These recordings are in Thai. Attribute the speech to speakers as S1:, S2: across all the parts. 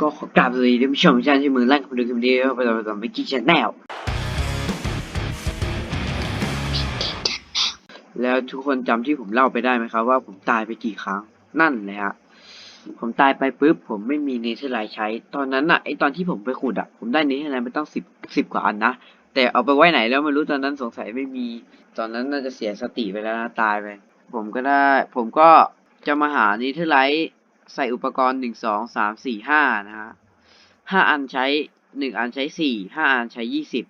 S1: ก็ขอกราบสวัสดีท่านผู้ชมทุกท่านที่มือลั่นคุณดูคลิปนี้ไปต่อไปก่อนไม่กี่ชแนลแล้วทุกคนจำที่ผมเล่าไปได้ไหมครับ ว่าผมตายไปกี่ครั้งนั่นเลยฮะผมตายไปปุ๊บผมไม่มีเนเธอร์ไลท์ใช้ ตอนนั้นอะไอตอนที่ผมไปขุดอะผมได้เนเธอร์ไลท์ไปต้องสิบสิบกว่าอันนะแต่เอาไปไว้ไหนแล้วไม่รู้ตอนนั้นสงสัยไม่มี ตอนนั้นน่าจะเสียสติไปแล้วนะตายไปผมก็ได้ ผมก็จะมาหาเนเธอร์ไลท์ ใส่อุปกรณ์หนึ่งสองสามสี่ห้านะฮะห้าอันใช้หนึ่งอันใช้สี่ห้าอันใช้ยี่สิบ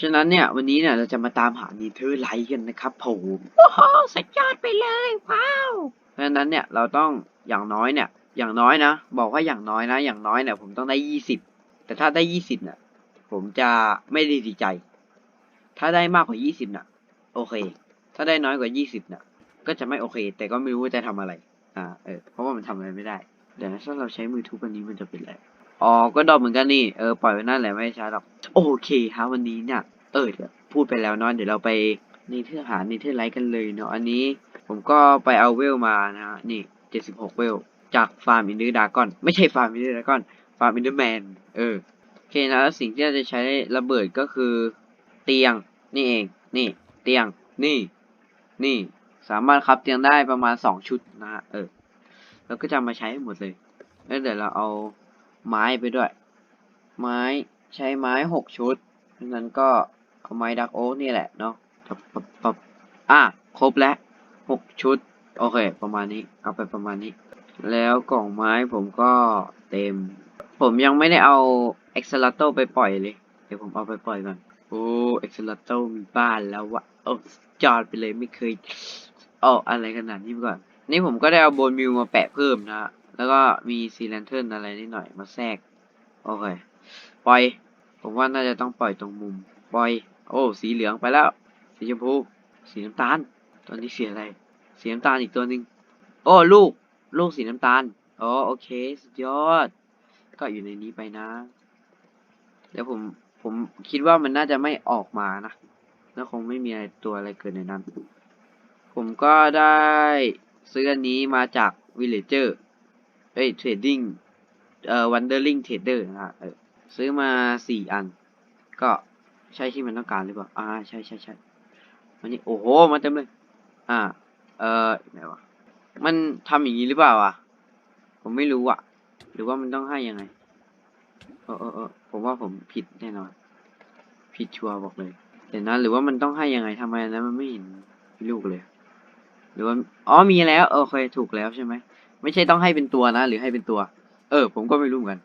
S1: ฉะนั้นเนี่ยวันนี้เนี่ยเราจะมาตามหาเนเธอร์ไลท์กันนะครับผมโอ้โหสุดยอดไปเลยว้าวเพราะฉะนั้นเนี่ยเราต้องอย่างน้อยเนี่ย อย่างน้อยนะ บอกว่าอย่างน้อยนะ อย่างน้อยเนี่ยผมต้องได้ยี่สิบแต่ถ้าได้ยี่สิบเนี่ยผมจะไม่ได้ดีใจ ถ้าได้มากกว่ายี่สิบน่ะโอเค ถ้าได้น้อยกว่ายี่สิบน่ะก็จะไม่โอเค แต่ก็ไม่รู้ว่าจะทำอะไร อ่าเออเพราะว่ามันทำอะไรไม่ได้เดี๋ยวถ้าเราใช้มือทุบอันนี้มันจะเป็นอะไรอ๋อก็ดรอปเหมือนกันนี่เออปล่อยไว้นั่นแหละไม่ใช้หรอกโอเคฮะวันนี้เนี่ยเออเดี๋ยวพูดไปแล้วเนาะเดี๋ยวเราไปนี่เทือหานี่เทือไลท์กันเลยเนาะอันนี้ ผมก็ไปเอาเวลมานะฮะนี่เจ็ดสิบหกเวลจากฟาร์มอินเดอร์ดากอนไม่ใช่ฟาร์มอินเดอร์ดากอนฟาร์มอินเดอร์แมนเออโอเคนะแล้วสิ่งที่เราจะใช้ระเบิดก็คือ เตียงนี่เอง นี่ เตียง นี่ นี่ สามารถครับเตียงได้ประมาณสองชุดนะฮะเออแล้วก็จะมาใช้ให้หมดเลยแล้วเดี๋ยวเราเอาไม้ไปด้วย ไม้ใช้ไม้หกชุดนั้นก็เอาไม้ดักโอ๊กนี่แหละเนาะปับปับปับอะครบแล้วหกชุด โอเค ประมาณนี้ เอาไปประมาณนี้ แล้วกล่องไม้ผมก็เต็ม ผมยังไม่ได้เอาเอ็กซ์ลาโตไปปล่อยเลย เดี๋ยวผมเอาไปปล่อยก่อน โอ้เอ็กซ์ลาโตมีบ้านแล้ววะโอ้จอดไปเลยไม่เคย เอาอะไรขนาดนี้มาก่อน นี่ผมก็ได้เอาโบนมิวมาแปะเพิ่มนะฮะแล้วก็มีซีแลนเทิร์นอะไรนิดหน่อยมาแทรก โอเค ปล่อย ผมว่าน่าจะต้องปล่อยตรงมุม ปล่อย โอ้ สีเหลืองไปแล้ว สีชมพู สีน้ำตาล ตอนนี้สีอะไร สีน้ำตาลอีกตัวหนึ่งโอ้ ลูก ลูกสีน้ำตาล อ๋อ โอเค สุดยอด ก็อยู่ในนี้ไปนะ แล้วผมผมคิดว่ามันน่าจะไม่ออกมานะ แล้วคงไม่มีอะไรตัวอะไรเกิดในนั้น ผมก็ได้ซื้ออันนี้มาจาก Villager เอ้ย Trading เอ่อ Wandering Trader นะฮะเออซื้อมาสี่อัน ก็ใช่ที่มันต้องการหรือเปล่า อ่า ใช่ใช่ใช่มันนี่ โอ้โห มาเต็มเลย อ่า เอ่อไหนวะ มันทำอย่างนี้หรือเปล่าอะ ผมไม่รู้อะ หรือว่ามันต้องให้ยังไงเออเออเออผมว่าผมผิดแน่นอน ผิดชัวร์บอกเลยเดี๋ยวนะหรือว่ามันต้องให้ยังไงทำไมอันนั้นมันไม่เห็นลูกเลย หรือว่าอ๋อมีแล้วโอเคถูกแล้วใช่ไหมไม่ใช่ต้องให้เป็นตัวนะ หรือให้เป็นตัว เออ ผมก็ไม่รู้เหมือนกัน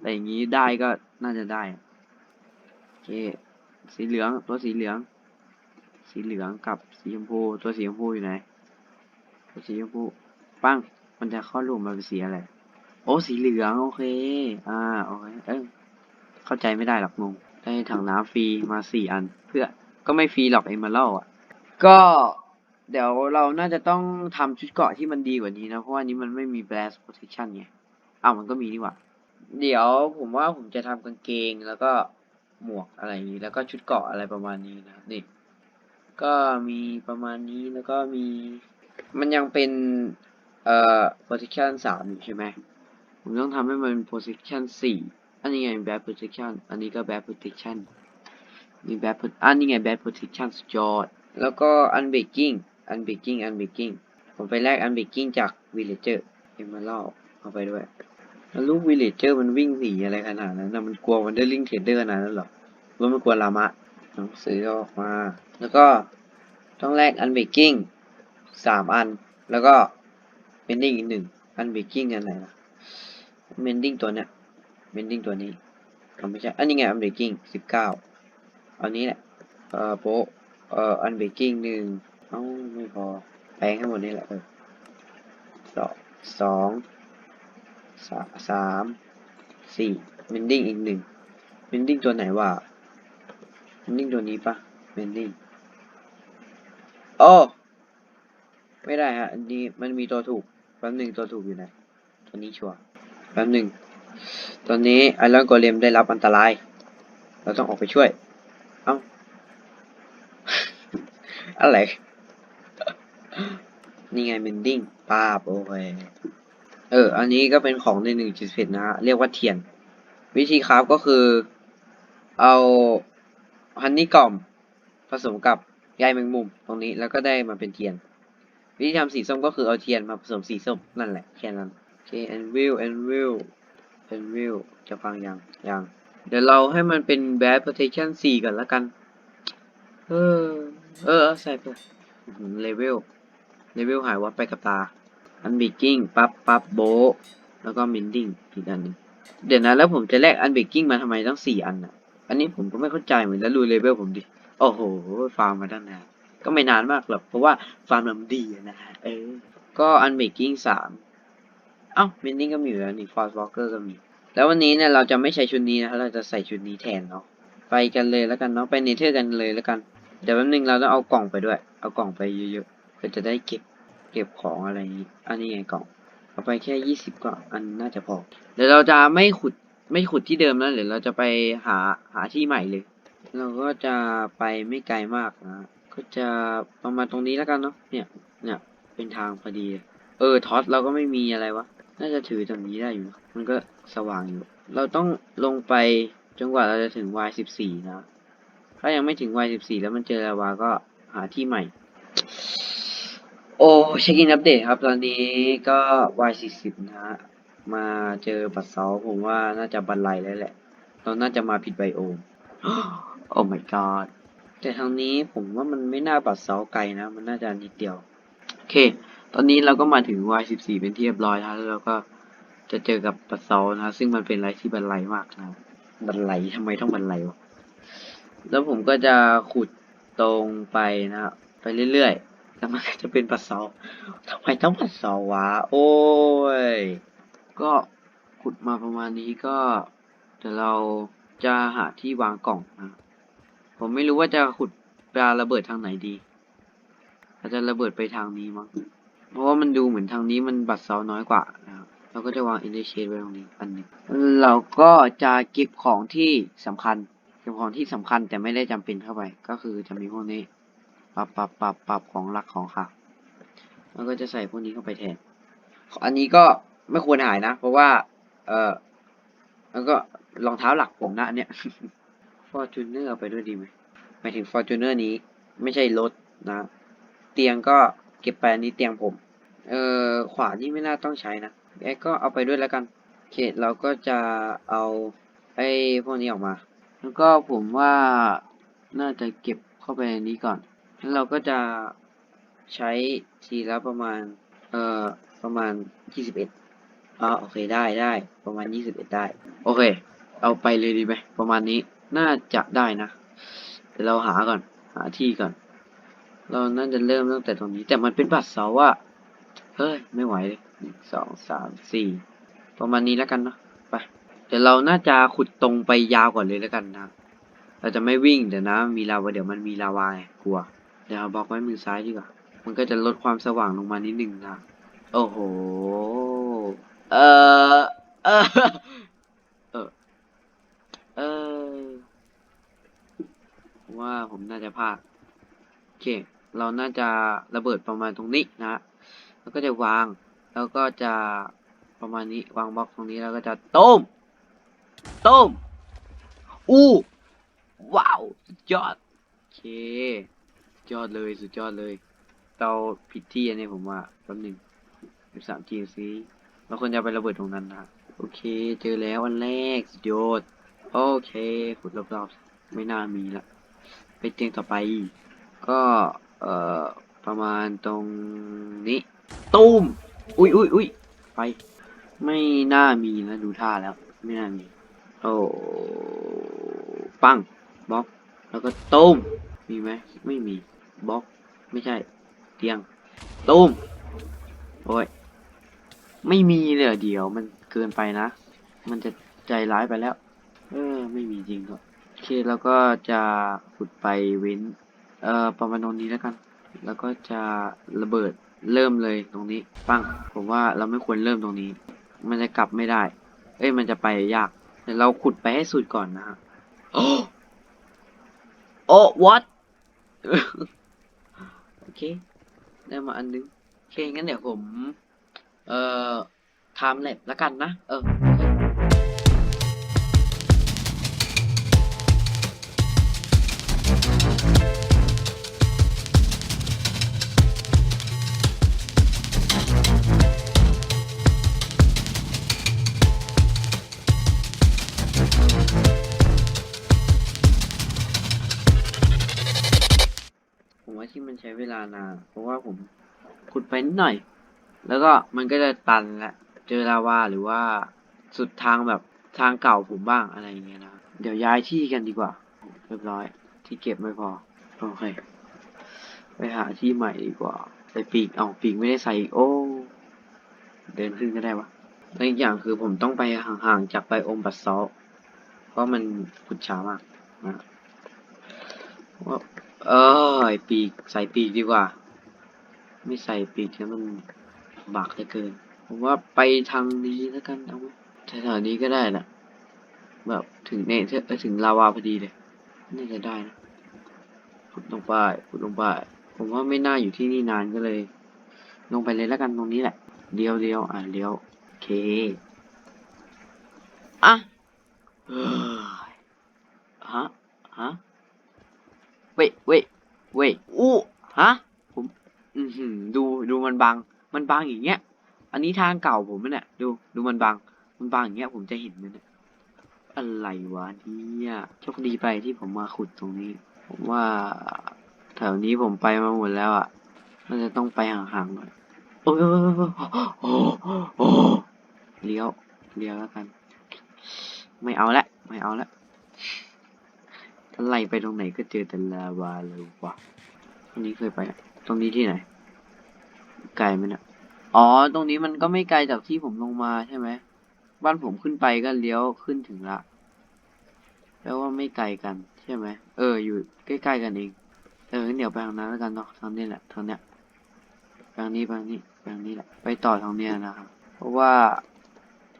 S1: แต่อย่างนี้ได้ก็น่าจะได้โอเคสีเหลืองตัวสีเหลือง สีเหลืองกับสีชมพูตัวสีชมพูอยู่ไหนตัวสีชมพูปั้งมันจะเข้ารูปมาเป็นสีอะไรโอ้สีเหลืองโอเค อ่าโอเคเออเข้าใจไม่ได้หรอกงงได้ถังน้ำฟรีมาสี่อัน เพื่อก็ไม่ฟรีหรอกไอ้มาเล่าอะ ก็ เดี๋ยวเราน่าจะต้องทำชุดเกราะที่มันดีกว่านี้นะ เพราะว่านี้มันไม่มี blast protection ไงอ้าวมันก็มีนี่หว่า เดี๋ยวผมว่าผมจะทำกางเกงแล้วก็หมวกอะไรอย่างนี้ แล้วก็ชุดเกราะอะไรประมาณนี้นะนี่ ก็มีประมาณนี้แล้วก็มี มันยังเป็นเอ่อ protection สามอยู่ใช่ไหมผมต้องทำให้มัน protection สี่อันนี้ไง bad protection อันนี้ก็ bad protection มี bad pro อันนี้ไง bad protection สุดยอดแล้วก็ unbreaking unbreaking unbreaking ผมไปแลก unbreaking จาก villager เอ็มมาเล่าเอาไปด้วยแล้วลูก villager มันวิ่งหนีอะไรขนาดนั้นนะมันกลัว wandering trader ขนาดนั้นหรอหรอว่ามันกลัวลามะหนังสือออกมา แล้วก็ต้องแลก unbreaking สามอัน แล้วก็ mending อีกหนึ่ง unbreaking อันไหนล่ะ mending ตัวเนี้ย mending ตัวนี้เอาไม่ใช่อันนี้ไง unbreaking สิบเก้าอันนี้แหละเอ่อโปเอ่อ unbreaking หนึ่ง เอ้าไม่พอแปลงให้หมดนี่แหละเออสองสองสามสี่ mending อีกหนึ่ง mending ตัวไหนวะ mending ตัวนี้ปะ mending โอ้ไม่ได้ฮะอันนี้มันมีตัวถูกแป๊บหนึ่งตัวถูกอยู่ไหนตัวนี้ชัวร์แป๊บหนึ่งตอนนี้ไอรอนโกเลมได้รับอันตราย เราต้องออกไปช่วย เอ้า อะไร นี่ไงเมนดิ้งป้าบโอเคเออ อันนี้ก็เป็นของในหนึ่งจุดสิบนะฮะเรียกว่าเทียน วิธีคราฟก็คือ เอาฮันนี่กล่อมผสมกับใยแมงมุมตรงนี้แล้วก็ได้มาเป็นเทียน วิธีทำสีส้มก็คือเอาเทียนมาผสมสีส้มนั่นแหละแค่นั้นโอเค and will and will and will จะฟังยังยังเดี๋ยวเราให้มันเป็น bad protection 4ก่อนล้วกัน เออ เออใส่ไปเลเวล เลเวลหายวัดไปกับตา อันบิกกิ้งปั๊บปั๊บโบ แล้วก็มินดิ้งอีกอันนึงเดี๋ยวนะ แล้วผมจะแลกอันบกกิ้งมาทำไมต้องสี่อันอะ อันนี้ผมก็ไม่เข้าใจเหมือนแล้วดูเลเวลผมดิ โอ้โห ฟาร์มมาตั้งนาน ก็ไม่นานมากหรอก เพราะว่าฟาร์มมันดีอะนะฮะ เออ ก็อันบกกิ้งสามเอ้ามินดิ้งก็มีอยู่แล้วนี่ฟอร์สวอลเกอร์ก็มี แล้ววันนี้เนี่ยเราจะไม่ใช้ชุดนี้นะครับเราจะใส่ชุดนี้แทนเนาะ ไปกันเลยแล้วกันเนาะ ไปเนเธอร์กันเลยแล้วกัน เดี๋ยวแป๊บนึงเราต้องเอากล่องไปด้วย เอากล่องไปเยอะ เพื่อจะได้เก็บเก็บของอะไร อันนี้ไงกล่องเอาไปแค่ยี่สิบก็อันน่าจะพอเดี๋ยวเราจะไม่ขุดไม่ขุดที่เดิมแล้วเดี๋ยวเราจะไปหาหาที่ใหม่เลย เราก็จะไปไม่ไกลมากนะก็จะประมาณตรงนี้แล้วกันเนาะเนี่ยเนี่ยเป็นทางพอดี เออท็อตเราก็ไม่มีอะไรวะน่าจะถือตรงนี้ได้อยู่ มันก็สว่างอยู่ เราต้องลงไปจนกว่าเราจะถึง Y สิบสี่นะ ถ้ายังไม่ถึง Y สิบสี่แล้วมันเจอลาวาก็หาที่ใหม่ โอ้เช็คอินอัปเดตครับ ตอนนี้ก็ Y สี่สิบนะฮะ มาเจอปัดเสาผมว่าน่าจะบันไลแล้วแหละ เราน่าจะมาผิดไบโอมโอ้ my god แต่ทางนี้ผมว่ามันไม่น่าปัดเสาไกลนะ มันน่าจะนิดเดียว โอเค ตอนนี้เราก็มาถึง Y สิบสี่เป็นที่เรียบร้อยแล้วแล้วเราก็จะเจอกับปัดเสานะ ซึ่งมันเป็นอะไรที่บันไลมากนะ บันไลทำไมต้องบันไลวะ แล้วผมก็จะขุดตรงไปนะ ไปเรื่อยๆ แล้วมันก็จะเป็นปัดเสาวะทำไมต้องปัดเสาวะ โอ้ย ก็ขุดมาประมาณนี้ก็เดี๋ยวเราจะหาที่วางกล่องนะผมไม่รู้ว่าจะขุดปลาระเบิดทางไหนดีอาจจะระเบิดไปทางนี้มั้งเพราะว่ามันดูเหมือนทางนี้มันบัดเซาน้อยกว่านะครับเราก็จะวางอินเดชไว้ตรงนี้อันหนึงเราก็จะเก็บของที่สำคัญเก็บของที่สำคัญแต่ไม่ได้จำเป็นเข้าไป ก็คือจะมีพวกนี้ ปรับปรับปรับปรับของหลักของค่ะแล้วก็จะใส่พวกนี้เข้าไปแทน อันนี้ก็ไม่ควรหายนะ เพราะว่า เออแล้วก็รองเท้าหลักผมนะอันเนี้ยฟอร์จูเนอร์ไปด้วยดีไหมหมายถึงฟอร์จูเนอร์นี้ ไม่ใช่รถนะ เตียงก็เก็บไปอันนี้เตียงผม เออขวานี่ไม่น่าต้องใช้นะแอก็เอาไปด้วยแล้วกันโอเคเราก็จะเอาไอ้พวกนี้ออกมา แล้วก็ผมว่าน่าจะเก็บเข้าไปในนี้ก่อน แล้วเราก็จะใช้ทีละประมาณ เอ่อ ประมาณยี่สิบเอ็ดอ๋อโอเคได้ได้ ประมาณยี่สิบเอ็ดได้ โอเค เอาไปเลยดีไหม ประมาณนี้ น่าจะได้นะเดี๋ยวเราหาก่อน หาที่ก่อน เราน่าจะเริ่มตั้งแต่ตรงนี้ แต่มันเป็นบัตรเสาอะเฮ้ย ไม่ไหวเลยหนึ่งสอง สาม สี่ ประมาณนี้แล้วกันเนาะ ไป เดี๋ยวเราน่าจะขุดตรงไปยาวก่อนเลยแล้วกันนะ เราจะไม่วิ่งเดี๋ยวนะ มีลาวาเดี๋ยวมันมีลาวาไงกลัว เดี๋ยวเอาบล็อกไว้มือซ้ายดีกว่า มันก็จะลดความสว่างลงมานิดนึงนะ โอ้โห เออเออเออเออว่าผมน่าจะพลาดโอเค เราน่าจะระเบิดประมาณตรงนี้นะ แล้วก็จะวาง แล้วก็จะประมาณนี้วางบล็อกตรงนี้แล้วก็จะต้ม ต้ม อู้ ว้าว ยอด โอเค ยอดเลยสุดยอดเลย เราผิดที่อันนี้ผมว่าแป๊บหนึ่งสิบสามทีซีเราควรจะไประเบิดตรงนั้นนะโอเค เจอแล้วอันแรกสุดยอดโอเคขุดรอบๆไม่น่ามีละไปเตียงต่อไป ก็เอ่อประมาณตรงนี้ตูมอุ้ยอุ้ยอุ้ยไป ไม่น่ามีนะดูท่าแล้ว ไม่น่ามีโอ้ปังบล็อกแล้วก็ตูมมีไหมไม่มี บล็อก ไม่ใช่ เตียงตูมโอ้ย ไม่มีเลยเดี๋ยวมันเกินไปนะ มันจะใจร้ายไปแล้ว เออ ไม่มีจริงก็โอเคแล้วก็จะขุดไปเว้น เอ่อ ประมาณตรงนี้แล้วกัน แล้วก็จะระเบิดเริ่มเลยตรงนี้ ปัง ผมว่าเราไม่ควรเริ่มตรงนี้ มันจะกลับไม่ได้ เอ้ย มันจะไปยากแต่เราขุดไปให้สุดก่อนนะฮะ โอ้ โอ้ what เค ได้มาอันนึง โอเค งั้นเดี๋ยวผม เอ่อไทม์แลบแล้วกันนะ เออ มันใช้เวลานานเพราะว่าผมขุดไปนิดหน่อย แล้วก็มันก็จะตันและเจอลาวาหรือว่าสุดทางแบบทางเก่าผมบ้างอะไรอย่างเงี้ยนะเดี๋ยวย้ายที่กันดีกว่า เรียบร้อย ที่เก็บไม่พอโอเคไปหาที่ใหม่ดีกว่าใส่ปีกเอาปีกไม่ได้ใส่อีกโอ้เดินขึ้นก็ได้วะแล้วอีกอย่างคือผมต้องไปห่างๆจากไบโอมบัสซอเพราะมันขุดช้ามากนะว่า เออไอปีกใส่ปีกดีกว่า ไม่ใส่ปีกแล้วมันบากเหลือเกิน ผมว่าไปทางนี้แล้วกันเอาไหมแถวๆนี้ก็ได้นะแบบถึงเนเธอร์เอ้ยถึงลาวาพอดีเลยน่าจะได้นะขุดลงไปขุดลงไปผมว่าไม่น่าอยู่ที่นี่นานก็เลย ลงไปเลยแล้วกันตรงนี้แหละเลี้ยวเลี้ยวอะเลี้ยวโอเคอะเฮ้ยฮะฮะ เว้ยเว้ยเว้ยอู้ฮะผมอือหือดูดูมันบัง มันบังอย่างเงี้ย อันนี้ทางเก่าผมนะเนี่ยดูดูมันบัง มันบังอย่างเงี้ยผมจะเห็นมันเนี่ยอะไรวะเนี่ยโชคดีไปที่ผมมาขุดตรงนี้ ผมว่าแถวนี้ผมไปมาหมดแล้วอะมันจะต้องไปห่างๆหน่อยโอ้ยโอ้ยโอ้ยโอ้ยเลี้ยวเลี้ยวแล้วกัน ไม่เอาละไม่เอาละ ถ้าไล่ไปตรงไหนก็เจอแต่ลาวาเลยวะตรงนี้เคยไป ตรงนี้ที่ไหน ไกลไหมนะอ๋อ ตรงนี้มันก็ไม่ไกลจากที่ผมลงมาใช่ไหม บ้านผมขึ้นไปก็เลี้ยวขึ้นถึงละแปลว่าไม่ไกลกันใช่ไหม เออ อยู่ใกล้ๆกันเอง เออเดี๋ยวไปทางนั้นแล้วกันเนาะ ทางนี้แหละ ทางเนี้ยทางนี้ทางนี้ทางนี้แหละ ไปต่อทางเนี้ยนะครับ เพราะว่า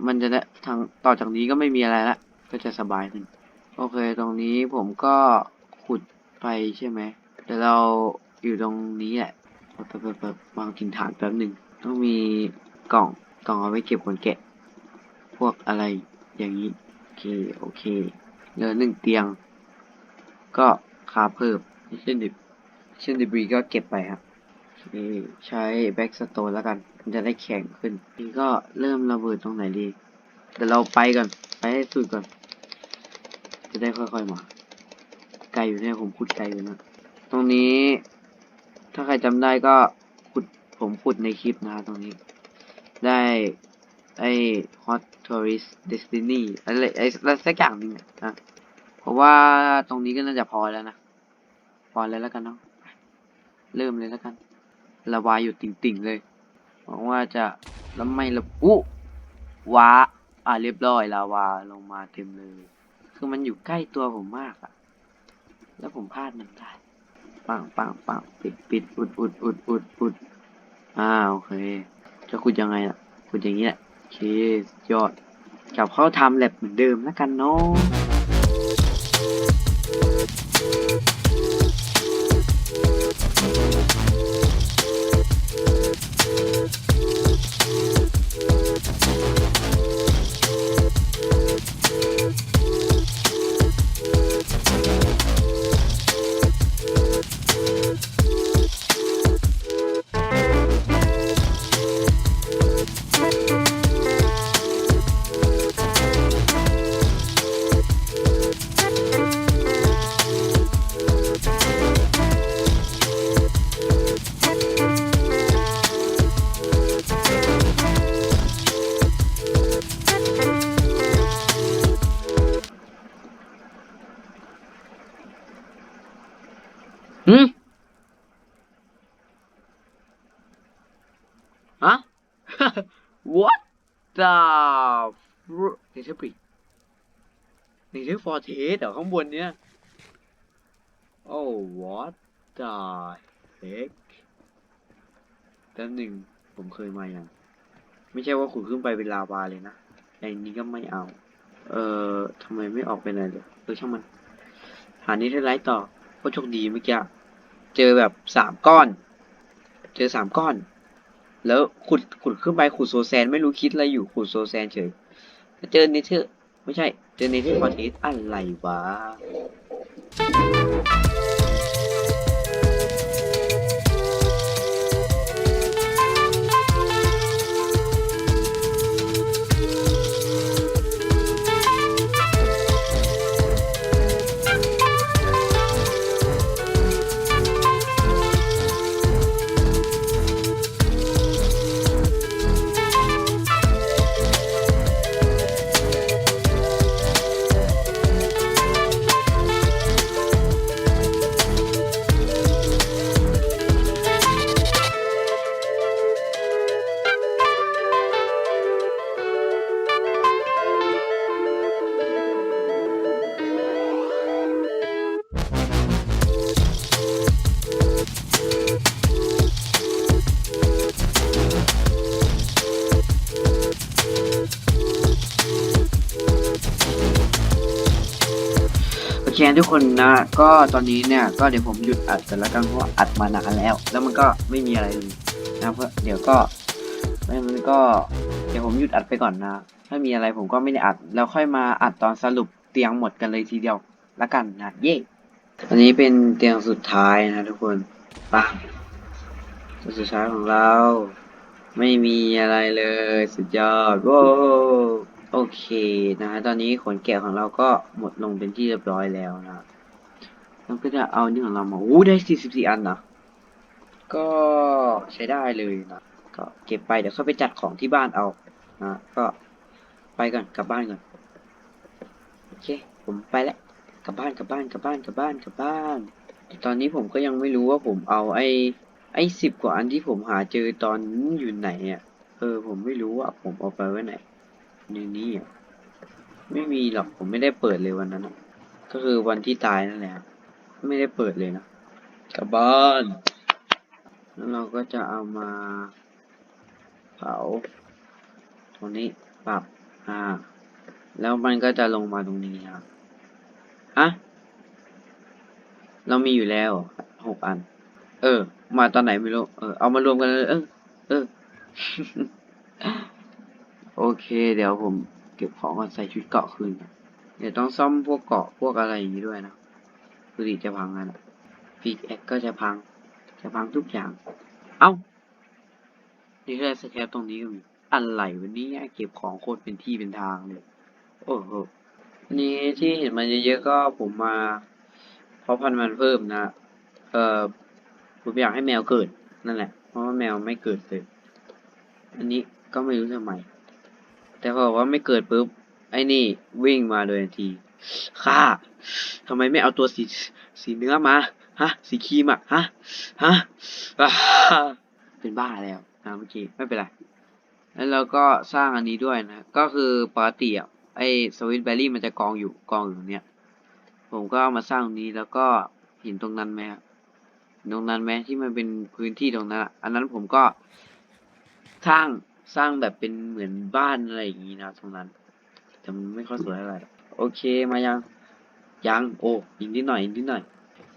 S1: มันจะได้ทางต่อจากนี้ก็ไม่มีอะไรละ ก็จะสบายขึ้น โอเค ตรงนี้ผมก็ขุดไปใช่ไหมเดี๋ยวเราอยู่ตรงนี้แหละแป๊บแป๊บแป๊บบวางถิ่นฐานแป๊บหนึ่งต้องมีกล่องกล่องเอาไว้เก็บขนแกะ พวกอะไรอย่างนี้ โอเค โอเคเหลือหนึ่งเตียง ก็คาเพิ่มเช่นดิบเช่นดิบรีก็เก็บไปครับใช้แบ็กสโตนแล้วกัน มันจะได้แข็งขึ้น นี่ก็เริ่มระเบิดตรงไหนดี เดี๋ยวเราไปก่อน ไปให้สุดก่อน จะได้ค่อยๆมา ไกลอยู่เนี่ยผมขุดไกลอยู่นะ ตรงนี้ ถ้าใครจำได้ก็ขุดผมขุดในคลิปนะตรงนี้ ได้ไอ้ Hot Tourist Destiny อะไรไอ้อะไรสักอย่างหนึ่งนะเพราะว่าตรงนี้ก็น่าจะพอแล้วนะ พอแล้วแล้วกันเนาะเริ่มเลยแล้วกัน ระวายอยู่ติ่งๆเลยหวังว่าจะแล้วไม่ระอู้ว้าอ่าเรียบร้อยลาวาลงมาเต็มเลย คือมันอยู่ใกล้ตัวผมมากอะแล้วผมพลาดมันได้ปังปังปังปิดปิดอุดอุดอุดอุดอุดอ่าโอเค จะขุดยังไงล่ะขุดอย่างนี้แหละโอเคยอดกลับเข้าทำแลบเหมือนเดิมแล้วกันเนาะ หืมฮะ what the fr- เนเธอร์บริกเนเธอร์ฟอร์เทสเหรอข้างบนเนี้ย oh what the heck แป๊บหนึ่งผมเคยมาอย่างไม่ใช่ว่าขุดขึ้นไปเป็นลาวาเลยนะแต่อันนี้ก็ไม่เอา เอ่อทำไมไม่ออกไปไหนเลยเออช่างมันหานี้ได้ไลท์ต่อโคตรโชคดีเมื่อกี้ เจอแบบสามก้อน เจอสามก้อน แล้วขุดขุดขึ้นไปขุดโซแซนไม่รู้คิดอะไรอยู่ขุดโซแซนเฉยเจอเนเธอร์ไม่ใช่ เจอเนเธอร์คอนเทสอะไรวะ ทุกคนนะก็ตอนนี้เนี่ยก็เดี๋ยวผมหยุดอัดกันแล้วกันเพราะอัดมานานแล้ว แล้วมันก็ไม่มีอะไรเลยนะเพราะเดี๋ยวก็ไม่มันก็เดี๋ยวผมหยุดอัดไปก่อนนะ ถ้ามีอะไรผมก็ไม่ได้อัด แล้วค่อยมาอัดตอนสรุปเตียงหมดกันเลยทีเดียวละกันนะเย่อันนี้เป็นเตียงสุดท้ายนะทุกคนปะเตียงสุดท้ายของเรา ไม่มีอะไรเลยสุดยอดโว้ โอเคนะฮะตอนนี้ขนแกะของเราก็หมดลงเป็นที่เรียบร้อยแล้วนะเราก็จะเอานี่ของเรามาโอ้ได้สี่สิบสี่อันนะก็ใช้ได้เลยนะก็เก็บไปเดี๋ยวเข้าไปจัดของที่บ้านเอานะก็ไปก่อนกลับบ้านก่อนโอเค ผมไปแล้วกลับบ้านกลับบ้านกลับบ้านกลับบ้านกลับบ้านแต่ตอนนี้ผมก็ยังไม่รู้ว่าผมเอาไอ้ไอ้สิบกว่าอันที่ผมหาเจอตอนอยู่ไหนอะเออ ผมไม่รู้ว่าผมเอาไปไว้ไหน ในนี้อะไม่มีหรอกผมไม่ได้เปิดเลยวันนั้นอะก็คือวันที่ตายนั่นแหละไม่ได้เปิดเลยนะกลับบ้านแล้วเราก็จะเอามา เผาตรงนี้ปรับอ่า แล้วมันก็จะลงมาตรงนี้ครับฮะเรามีอยู่แล้วหกอัน เออ มาตอนไหนไม่รู้เออเอามารวมกันเลยเออเออ โอเค เดี๋ยวผมเก็บของก่อนใส่ชุดเกาะคืนเดี๋ยวต้องซ่อมพวกเกาะพวกอะไรอย่างนี้ด้วยนะคือดีจะพังกันปีกแอคก็จะพัง จะพังทุกอย่าง เอ้านี่แค่สแคปตรงนี้ก็มีอะไรวันนี้เก็บของโคตรเป็นที่เป็นทางเลย โอ้โหอันนี้ที่เห็นมันเยอะๆก็ผมมาเพราะพันธุ์มันเพิ่มนะ เอ่อผมอยากให้แมวเกิดนั่นแหละ เพราะว่าแมวไม่เกิดเลย อันนี้ก็ไม่รู้ทำไม แต่พอบอกว่าไม่เกิดปุ๊บไอ้นี่วิ่งมาโดยทันทีข้าทำไมไม่เอาตัวสีสีเนื้อมาฮะสีครีมอะฮะฮะเป็นบ้าแล้วนะเมื่อกี้ไม่เป็นไรแล้วเราก็สร้างอันนี้ด้วยนะ ก็คือปกติอะไอสวิตแบอรี่มันจะกองอยู่กองอยู่ตรงเนี้ยผมก็มาสร้างตรงนี้แล้วก็เห็นตรงนั้นไหมครับตรงนั้นไหมที่มันเป็นพื้นที่ตรงนั้นอะอันนั้นผมก็สร้าง สร้างแบบเป็นเหมือนบ้านอะไรอย่างนี้นะตรงนั้น แต่มันไม่ค่อยสวยเท่าไหร่โอเคมายังยังโอ้อีกนิดหน่อยอีกนิดหน่อย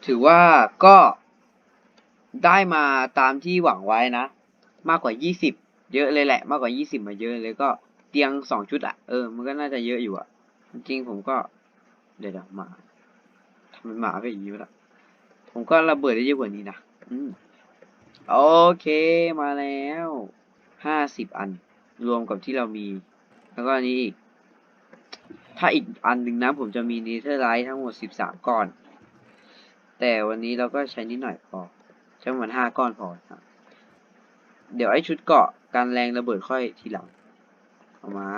S1: ถือว่าก็ได้มาตามที่หวังไว้นะ มากกว่ายี่สิบเยอะเลยแหละ มากกว่ายี่สิบมาเยอะเลยก็เตียงสองชุดอะเออมันก็น่าจะเยอะอยู่อะจริงผมก็ เดี๋ยวหมาทำไมหมาเป็นอย่างนี้วะล่ะผมก็ระเบิดได้เยอะกว่านี้นะอืมโอเคมาแล้ว ห้าสิบอัน รวมกับที่เรามี แล้วก็อันนี้อีก ถ้าอีกอันหนึ่งนะผมจะมีเนเธอร์ไลท์ทั้งหมดสิบสามก้อน แต่วันนี้เราก็ใช้นิดหน่อยพอ ใช้ประมาณห้าก้อนพอเดี๋ยวไอ้ชุดเกาะการแรงระเบิดค่อยทีหลัง เอามา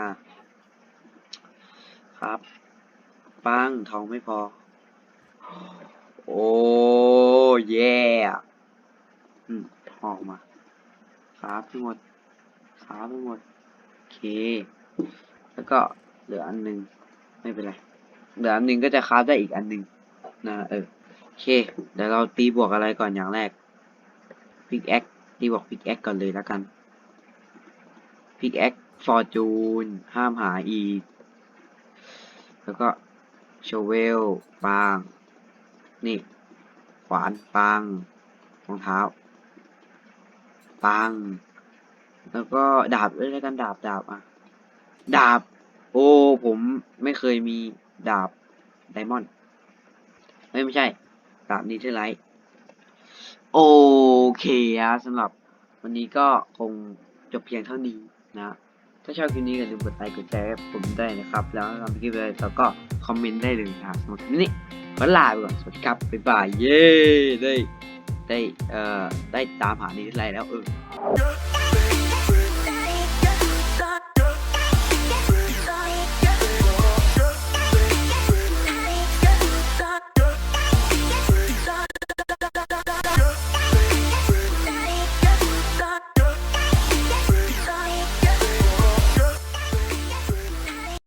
S1: ครับ ปังทองไม่พอ โอ้เย่อืมออกมา ครับทั้งหมด ครับทั้งหมด โอเค แล้วก็เหลืออันหนึ่งไม่เป็นไร เหลืออันหนึ่งก็จะคราฟได้อีกอันหนึ่งนะเออ โอเค เดี๋ยวเราตีบวกอะไรก่อนอย่างแรกพิกแอคตีบวกพิกแอคก่อนเลยแล้วกันพิกแอคฟอร์จูนห้ามหาอีก แล้วก็โชเวลปาง นี่ ขวานปังรองเท้าปัง แล้วก็ดาบเอ้ยแล้วกันดาบดาบอะ ดาบ โอ้ผมไม่เคยมีดาบไดมอนด์ไม่ไม่ใช่ ดาบนีเทอร์ไลท์โอเคอะสำหรับวันนี้ก็คงจบเพียงเท่านี้นะ ถ้าชอบคลิปนี้อย่าลืมกดไลค์กดแชร์ผมได้นะครับ แล้วทำคลิปอะไรแล้วก็คอมเมนต์ได้เลยนะครับสำหรับคลิปนี้ก็ลาไปก่อนสวัสดีครับบ๊ายบายเย้ได้ได้เอ่อได้ตามหานีเทอไลท์แล้วเออ